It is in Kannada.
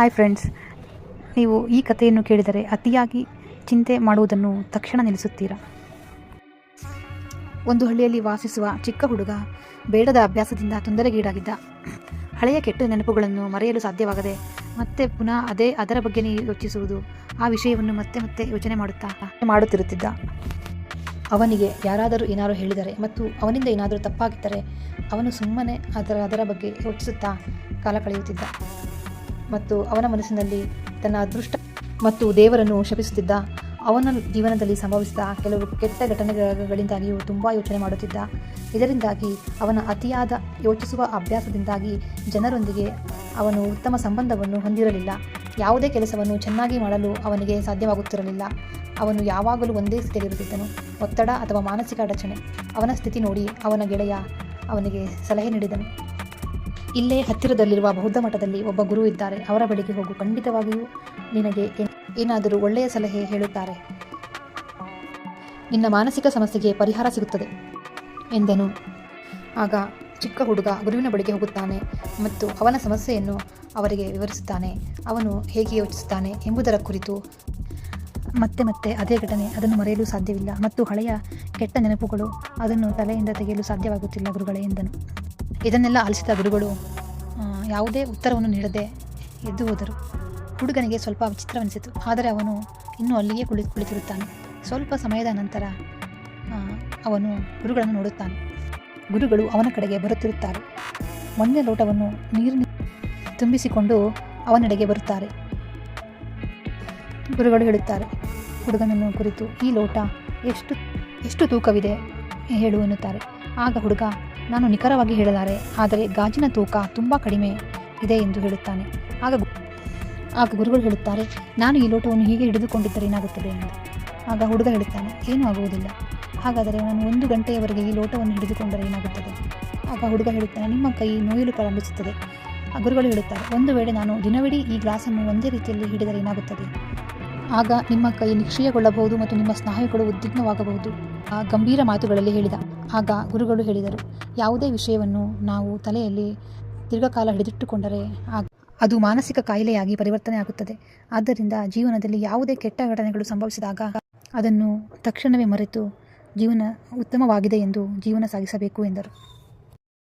ಹಾಯ್ ಫ್ರೆಂಡ್ಸ್ ನೀವು ಈ ಕಥೆಯನ್ನು ಕೇಳಿದರೆ ಅತಿಯಾಗಿ ಚಿಂತೆ ಮಾಡುವುದನ್ನು ತಕ್ಷಣ ನಿಲ್ಲಿಸುತ್ತೀರಾ? ಒಂದು ಹಳ್ಳಿಯಲ್ಲಿ ವಾಸಿಸುವ ಚಿಕ್ಕ ಹುಡುಗ ಬೇಡದ ಅಭ್ಯಾಸದಿಂದ ತೊಂದರೆಗೀಡಾಗಿದ್ದ. ಹಳೆಯ ಕೆಟ್ಟ ನೆನಪುಗಳನ್ನು ಮರೆಯಲು ಸಾಧ್ಯವಾಗದೆ ಮತ್ತೆ ಪುನಃ ಅದೇ ಅದರ ಬಗ್ಗೆ ಯೋಚಿಸುವುದು ಆ ವಿಷಯವನ್ನು ಮತ್ತೆ ಮತ್ತೆ ಯೋಚನೆ ಮಾಡುತ್ತಾ ಮಾಡುತ್ತಿರುತ್ತಿದ್ದ. ಅವನಿಗೆ ಯಾರಾದರೂ ಏನಾದರೂ ಹೇಳಿದರೆ ಮತ್ತು ಅವನಿಂದ ಏನಾದರೂ ತಪ್ಪಾಗಿದ್ದರೆ ಅವನು ಸುಮ್ಮನೆ ಅದರ ಅದರ ಬಗ್ಗೆ ಯೋಚಿಸುತ್ತಾ ಕಾಲ ಕಳೆಯುತ್ತಿದ್ದ. ಮತ್ತು ಅವನ ಮನಸ್ಸಿನಲ್ಲಿ ತನ್ನ ಅದೃಷ್ಟ ಮತ್ತು ದೇವರನ್ನು ಶಪಿಸುತ್ತಿದ್ದ ಅವನ ಜೀವನದಲ್ಲಿ ಸಂಭವಿಸಿದ ಕೆಲವು ಕೆಟ್ಟ ಘಟನೆಗಳಿಂದಾಗಿಯೂ ತುಂಬ ಯೋಚನೆ ಮಾಡುತ್ತಿದ್ದ. ಇದರಿಂದಾಗಿ ಅವನ ಅತಿಯಾದ ಯೋಚಿಸುವ ಅಭ್ಯಾಸದಿಂದಾಗಿ ಜನರೊಂದಿಗೆ ಅವನು ಉತ್ತಮ ಸಂಬಂಧವನ್ನು ಹೊಂದಿರಲಿಲ್ಲ. ಯಾವುದೇ ಕೆಲಸವನ್ನು ಚೆನ್ನಾಗಿ ಮಾಡಲು ಅವನಿಗೆ ಸಾಧ್ಯವಾಗುತ್ತಿರಲಿಲ್ಲ. ಅವನು ಯಾವಾಗಲೂ ಒಂದೇ ಸ್ಥಿತಿಯಲ್ಲಿರುತ್ತಿದ್ದನು. ಒತ್ತಡ ಅಥವಾ ಮಾನಸಿಕ ಅಡಚಣೆ. ಅವನ ಸ್ಥಿತಿ ನೋಡಿ ಅವನ ಗೆಳೆಯ ಅವನಿಗೆ ಸಲಹೆ ನೀಡಿದನು. ಇಲ್ಲೇ ಹತ್ತಿರದಲ್ಲಿರುವ ಬೌದ್ಧ ಮಠದಲ್ಲಿ ಒಬ್ಬ ಗುರು ಇದ್ದಾರೆ. ಅವರ ಬಳಿಗೆ ಹೋಗು. ಖಂಡಿತವಾಗಿಯೂ ನಿನಗೆ ಏನಾದರೂ ಒಳ್ಳೆಯ ಸಲಹೆ ಹೇಳುತ್ತಾರೆ. ನಿನ್ನ ಮಾನಸಿಕ ಸಮಸ್ಯೆಗೆ ಪರಿಹಾರ ಸಿಗುತ್ತದೆ ಎಂದನು. ಆಗ ಚಿಕ್ಕ ಹುಡುಗ ಗುರುವಿನ ಬಳಿಗೆ ಹೋಗುತ್ತಾನೆ ಮತ್ತು ಅವನ ಸಮಸ್ಯೆಯನ್ನು ಅವರಿಗೆ ವಿವರಿಸುತ್ತಾನೆ. ಅವನು ಹೇಗೆ ಯೋಚಿಸುತ್ತಾನೆ ಎಂಬುದರ ಕುರಿತು ಮತ್ತೆ ಮತ್ತೆ ಅದೇ ಘಟನೆ ಅದನ್ನು ಮರೆಯಲು ಸಾಧ್ಯವಿಲ್ಲ ಮತ್ತು ಹಳೆಯ ಕೆಟ್ಟ ನೆನಪುಗಳು ಅದನ್ನು ತಲೆಯಿಂದ ತೆಗೆಯಲು ಸಾಧ್ಯವಾಗುತ್ತಿಲ್ಲ ಗುರುಗಳೇ ಎಂದನು. ಇದನ್ನೆಲ್ಲ ಆಲಿಸಿದ ಗುರುಗಳು ಯಾವುದೇ ಉತ್ತರವನ್ನು ನೀಡದೆ ಎದ್ದು ಹೋದರು. ಹುಡುಗನಿಗೆ ಸ್ವಲ್ಪ ವಿಚಿತ್ರವೆನಿಸಿತು, ಆದರೆ ಅವನು ಇನ್ನೂ ಅಲ್ಲಿಯೇ ಕುಳಿ, ಕುಳಿತಿರುತ್ತಾನೆ. ಸ್ವಲ್ಪ ಸಮಯದ ನಂತರ ಅವನು ಗುರುಗಳನ್ನು ನೋಡುತ್ತಾನೆ. ಗುರುಗಳು ಅವನ ಕಡೆಗೆ ಬರುತ್ತಿರುತ್ತಾರೆ. ಮಣ್ಣಿನ ಲೋಟವನ್ನು ನೀರಿನ ತುಂಬಿಸಿಕೊಂಡು ಅವನೆಡೆಗೆ ಬರುತ್ತಾರೆ. ಗುರುಗಳು ಹೇಳುತ್ತಾರೆ, ಹುಡುಗನನ್ನು ಕುರಿತು ಈ ಲೋಟ ಎಷ್ಟು ಎಷ್ಟು ತೂಕವಿದೆ? ಹೇಳು ಎನ್ನುತ್ತಾರೆ. ಆಗ ಹುಡುಗ, ನಾನು ನಿಖರವಾಗಿ ಹೇಳಲಾರೆ, ಆದರೆ ಗಾಜಿನ ತೂಕ ತುಂಬ ಕಡಿಮೆ ಇದೆ ಎಂದು ಹೇಳುತ್ತಾನೆ. ಆಗ ಆಗ ಗುರುಗಳು ಹೇಳುತ್ತಾರೆ, ನಾನು ಈ ಲೋಟವನ್ನು ಹೀಗೆ ಹಿಡಿದುಕೊಂಡಿದ್ದರೆ ಏನಾಗುತ್ತದೆ ಎಂದು. ಆಗ ಹುಡುಗ ಹೇಳುತ್ತಾನೆ, ಏನೂ ಆಗುವುದಿಲ್ಲ. ಹಾಗಾದರೆ ನಾನು ಒಂದು ಗಂಟೆಯವರೆಗೆ ಈ ಲೋಟವನ್ನು ಹಿಡಿದುಕೊಂಡರೆ ಏನಾಗುತ್ತದೆ? ಆಗ ಹುಡುಗ ಹೇಳುತ್ತಾನೆ, ನಿಮ್ಮ ಕೈ ನೋಯಲು ಪ್ರಾರಂಭಿಸುತ್ತದೆ. ಗುರುಗಳು ಹೇಳುತ್ತಾರೆ, ಒಂದು ವೇಳೆ ನಾನು ದಿನವಿಡೀ ಈ ಗ್ಲಾಸನ್ನು ಒಂದೇ ರೀತಿಯಲ್ಲಿ ಹಿಡಿದರೆ ಏನಾಗುತ್ತದೆ? ಆಗ ನಿಮ್ಮ ಕೈ ನಿಷ್ಕ್ರಿಯಗೊಳ್ಳಬಹುದು ಮತ್ತು ನಿಮ್ಮ ಸ್ನಾಯುಗಳು ಉದ್ವಿಗ್ನವಾಗಬಹುದು. ಆ ಗಂಭೀರ ಮಾತುಗಳಲ್ಲಿ ಹೇಳಿದ. ಆಗ ಗುರುಗಳು ಹೇಳಿದರು, ಯಾವುದೇ ವಿಷಯವನ್ನು ನಾವು ತಲೆಯಲ್ಲಿ ದೀರ್ಘಕಾಲ ಹಿಡಿದಿಟ್ಟುಕೊಂಡರೆ ಅದು ಮಾನಸಿಕ ಕಾಯಿಲೆಯಾಗಿ ಪರಿವರ್ತನೆ ಆಗುತ್ತದೆ. ಆದ್ದರಿಂದ ಜೀವನದಲ್ಲಿ ಯಾವುದೇ ಕೆಟ್ಟ ಘಟನೆಗಳು ಸಂಭವಿಸಿದಾಗ ಅದನ್ನು ತಕ್ಷಣವೇ ಮರೆತು ಜೀವನ ಉತ್ತಮವಾಗಿದೆ ಎಂದು ಜೀವನ ಸಾಗಿಸಬೇಕು ಎಂದರು.